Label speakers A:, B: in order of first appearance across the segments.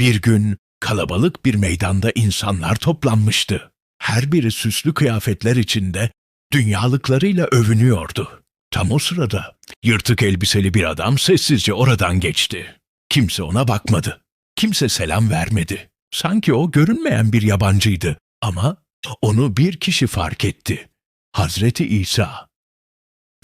A: Bir gün kalabalık bir meydanda insanlar toplanmıştı. Her biri süslü kıyafetler içinde dünyalıklarıyla övünüyordu. Tam o sırada yırtık elbiseli bir adam sessizce oradan geçti. Kimse ona bakmadı. Kimse selam vermedi. Sanki o görünmeyen bir yabancıydı ama onu bir kişi fark etti. Hazreti İsa.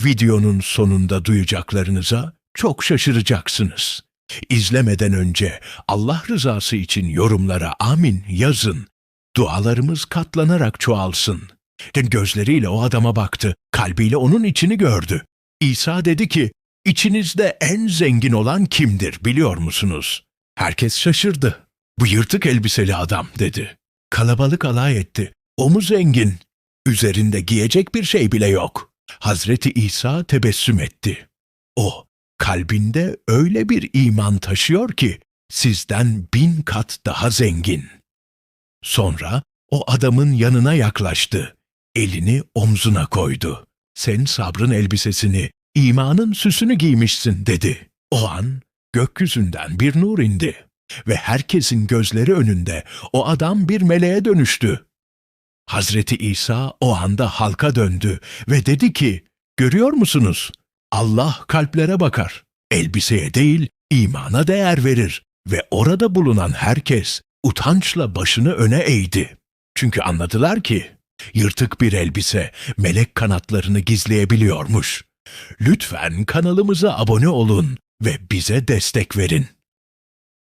A: Videonun sonunda duyacaklarınıza çok şaşıracaksınız. İzlemeden önce Allah rızası için yorumlara amin yazın. Dualarımız katlanarak çoğalsın. Gözleriyle o adama baktı, kalbiyle onun içini gördü. İsa dedi ki, İçinizde en zengin olan kimdir biliyor musunuz? Herkes şaşırdı. Bu yırtık elbiseli adam dedi. Kalabalık alay etti. O mu zengin? Üzerinde giyecek bir şey bile yok. Hazreti İsa tebessüm etti. Kalbinde öyle bir iman taşıyor ki, sizden bin kat daha zengin. Sonra o adamın yanına yaklaştı. Elini omzuna koydu. Sen sabrın elbisesini, imanın süsünü giymişsin dedi. O an gökyüzünden bir nur indi ve herkesin gözleri önünde o adam bir meleğe dönüştü. Hazreti İsa o anda halka döndü ve dedi ki, görüyor musunuz? Allah kalplere bakar. Elbiseye değil, imana değer verir ve orada bulunan herkes utançla başını öne eğdi. Çünkü anladılar ki yırtık bir elbise melek kanatlarını gizleyebiliyormuş. Lütfen kanalımıza abone olun ve bize destek verin.